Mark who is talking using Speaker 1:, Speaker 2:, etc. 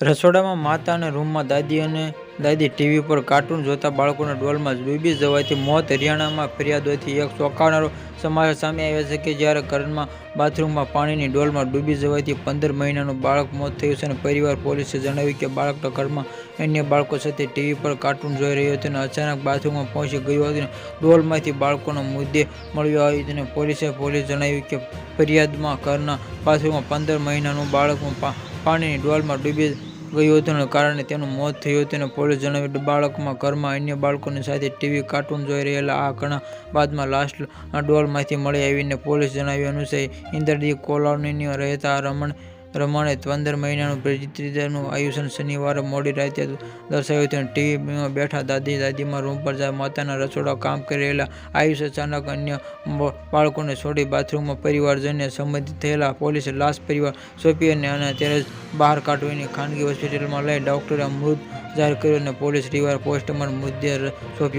Speaker 1: રસોડામાં માતા અને રૂમમાં દાદી અને દાદી ટીવી પર કાર્ટૂન જોતા બાળકોના ડોલમાં ડૂબી જવાથી મોત, હરિયાણામાં ફરિયાદોથી એક ચોંકાવનારો સમાચાર સામે આવ્યો છે કે જ્યારે ઘરમાં બાથરૂમમાં પાણીની ડોલમાં ડૂબી જવાથી પંદર મહિનાનું બાળક મોત થયું છે અને પરિવાર પોલીસે જણાવ્યું કે બાળકના ઘરમાં અન્ય બાળકો સાથે ટીવી પર કાર્ટૂન જોઈ રહ્યું હતો અને અચાનક બાથરૂમમાં પહોંચી ગયું હતું અને ડોલમાંથી બાળકોનો મુદ્દે મળ્યો આવ્યો અને પોલીસે પોલીસે જણાવ્યું કે ફરિયાદમાં ઘરના બાથરૂમમાં પંદર મહિનાનું બાળકમાં પાણીની ડોલમાં ડૂબી ગયું હતું કારણે તેનું મોત થયું હતું અને પોલીસ જણાવ્યું બાળકમાં ઘરમાં અન્ય બાળકોની સાથે ટીવી, કાર્ટૂન જોઈ રહેલા આ ઘણા બાદમાં લાસ્ટ ડોલમાંથી મળી આવીને પોલીસ જણાવ્યા અનુસાર ઇન્દ્રદી કોલોનીની રહેતા રમણ રમણે પંદર મહિનાનું પ્રેજિત્રીનું આયુષ્ય શનિવારે મોડી રાતે દર્શાવ્યું હતું. ટીવીમાં બેઠા દાદી દાદીમાં રૂમ પર જાય માતાના રસોડા કામ કરી રહેલા. આયુષ અચાનક અન્ય બાળકોને છોડી બાથરૂમમાં પરિવારજનને સંબંધિત થયેલા પોલીસે લાશ પરિવાર સોંપી અને ત્યારે જ બહાર કાઢવીને ખાનગી હોસ્પિટલમાં લઈ ડૉક્ટરે મૃત જાહેર કર્યો અને પોલીસ રિવાર પોસ્ટમાં મૃતદેહ સોંપ્યો.